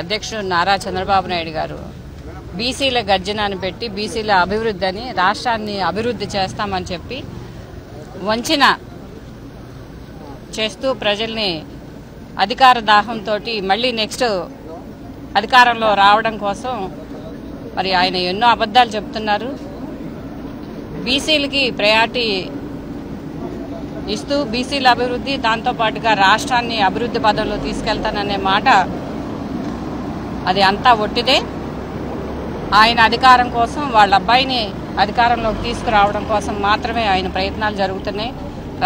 అధ్యక్షుడు నారా చంద్రబాబు నాయుడు గారు బీసీల గర్జనాన్ని పెట్టి బీసీల అభివృద్ధి అని రాష్ట్రాన్ని అభివృద్ధి చేస్తామని చెప్పి వంచిన చేస్తూ ప్రజల్ని అధికార దాహంతో మళ్ళీ నెక్స్ట్ అధికారంలో రావడం కోసం మరి ఆయన ఎన్నో అబద్ధాలు చెప్తున్నారు. బీసీలకి ప్రయారిటీ ఇస్తూ బీసీల అభివృద్ధి దాంతో పాటుగా రాష్ట్రాన్ని అభివృద్ధి పదంలో తీసుకెళ్తాననే మాట అది అంతా ఒట్టిదే. ఆయన అధికారం కోసం వాళ్ళ అబ్బాయిని అధికారంలోకి తీసుకురావడం కోసం మాత్రమే ఆయన ప్రయత్నాలు జరుగుతున్నాయి.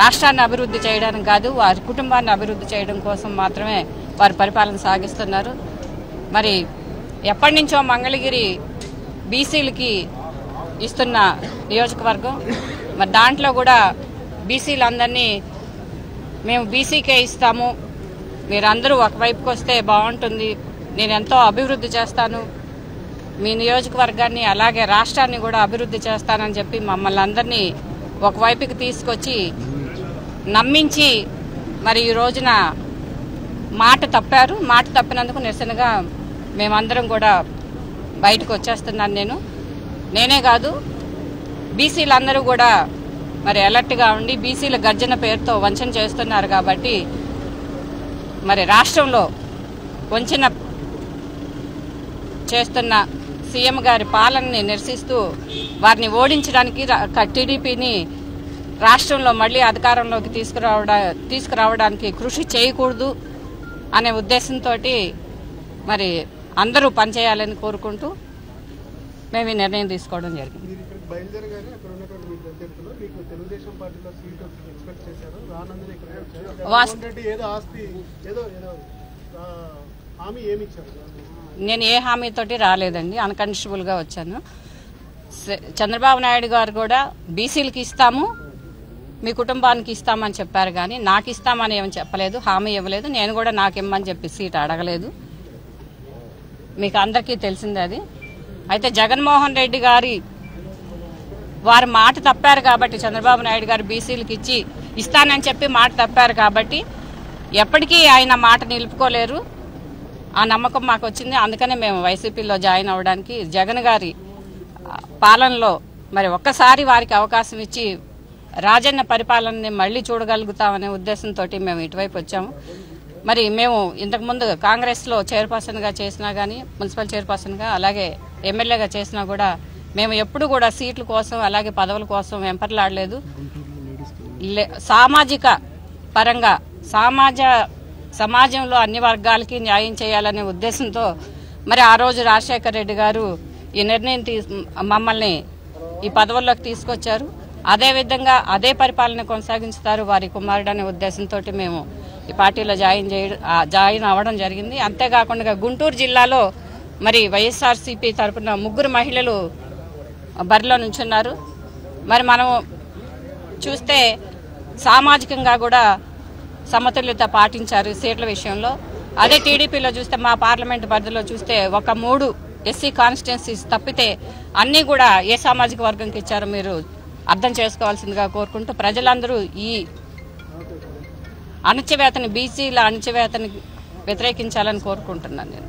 రాష్ట్రాన్ని అభివృద్ధి చేయడానికి కాదు వారి కుటుంబాన్ని అభివృద్ధి చేయడం కోసం మాత్రమే వారి పరిపాలన సాగిస్తున్నారు. మరి ఎప్పటి నుంచో మంగళగిరి బీసీలకి ఇస్తున్న నియోజకవర్గం మరి దాంట్లో కూడా బీసీలందరినీ మేము బీసీకే ఇస్తాము. మీరందరూ ఒకవైపుకి వస్తే బాగుంటుంది. నేను ఎంతో అభివృద్ధి చేస్తాను. మీ నియోజకవర్గాన్ని అలాగే రాష్ట్రాన్ని కూడా అభివృద్ధి చేస్తానని చెప్పి మమ్మల్ని అందరినీ ఒకవైపుకి తీసుకొచ్చి నమ్మించి మరి ఈ రోజున మాట తప్పారు. మాట తప్పినందుకు నిరసనగా మేమందరం కూడా బయటకు వచ్చేస్తున్నాను నేను. నేనే కాదు బీసీలందరూ కూడా మరి అలర్ట్గా ఉండి బీసీల గర్జన పేరుతో వంచన చేస్తున్నారు కాబట్టి మరి రాష్ట్రంలో వంచిన చేస్తున్న సీఎం గారి పాలనని నిరసిస్తూ వారిని ఓడించడానికి టీడీపీని రాష్ట్రంలో మళ్ళీ అధికారంలోకి తీసుకురావడా తీసుకురావడానికి కృషి చేయకూడదు అనే ఉద్దేశంతో మరి అందరూ పనిచేయాలని కోరుకుంటూ మేము ఈ నిర్ణయం తీసుకోవడం జరిగింది. హామీ నేను ఏ హామీతోటి రాలేదండి. అన్కన్స్టబుల్గా వచ్చాను. చంద్రబాబు నాయుడు గారు కూడా బీసీలకి ఇస్తాము మీ కుటుంబానికి ఇస్తామని చెప్పారు కానీ నాకు ఇస్తామని ఏమని చెప్పలేదు హామీ ఇవ్వలేదు. నేను కూడా నాకు ఇమ్మని చెప్పి సీట్ అడగలేదు. మీకు అందరికీ తెలిసిందే అది. అయితే జగన్మోహన్ రెడ్డి గారి వారు మాట తప్పారు కాబట్టి చంద్రబాబు నాయుడు గారు బీసీలకు ఇచ్చి ఇస్తానని చెప్పి మాట తప్పారు కాబట్టి ఎప్పటికీ ఆయన మాట నిలుపుకోలేరు. ఆ నమ్మకం మాకు వచ్చింది. అందుకనే మేము వైసీపీలో జాయిన్ అవ్వడానికి జగన్ గారి పాలనలో మరి ఒక్కసారి వారికి అవకాశం ఇచ్చి రాజన్న పరిపాలనని మళ్ళీ చూడగలుగుతామనే ఉద్దేశంతో మేము ఇటువైపు వచ్చాము. మరి మేము ఇంతకుముందు కాంగ్రెస్లో చైర్పర్సన్గా చేసినా కానీ మున్సిపల్ చైర్పర్సన్గా అలాగే ఎమ్మెల్యేగా చేసినా కూడా మేము ఎప్పుడు కూడా సీట్ల కోసం అలాగే పదవుల కోసం వెంపర్లాడలేదు. లే- సామాజిక పరంగా సామాజ సమాజంలో అన్ని వర్గాలకి న్యాయం చేయాలనే ఉద్దేశంతో మరి ఆ రోజు రాజశేఖర రెడ్డి గారు ఈ నిర్ణయం మమ్మల్ని ఈ పదవుల్లోకి తీసుకొచ్చారు. అదే విధంగా అదే పరిపాలన కొనసాగించుతారు వారి కుమారుడు అనే ఉద్దేశంతో మేము ఈ పార్టీలో జాయిన్ చేయడం జాయిన్ అవ్వడం జరిగింది. అంతేకాకుండా గుంటూరు జిల్లాలో మరి వైఎస్ఆర్సీపీ తరపున ముగ్గురు మహిళలు బరిలో నుంచున్నారు. మరి మనం చూస్తే సామాజికంగా కూడా సమతుల్యత పాటించారు సీట్ల విషయంలో. అదే టీడీపీలో చూస్తే మా పార్లమెంట్ పరిధిలో చూస్తే ఒక మూడు ఎస్సీ కాన్స్టిట్యున్సీస్ తప్పితే అన్నీ కూడా ఏ సామాజిక వర్గంకి ఇచ్చారో మీరు అర్థం చేసుకోవాల్సిందిగా కోరుకుంటూ ప్రజలందరూ ఈ అణచివేతని బీసీల అణచివేతని వ్యతిరేకించాలని కోరుకుంటున్నాను నేను.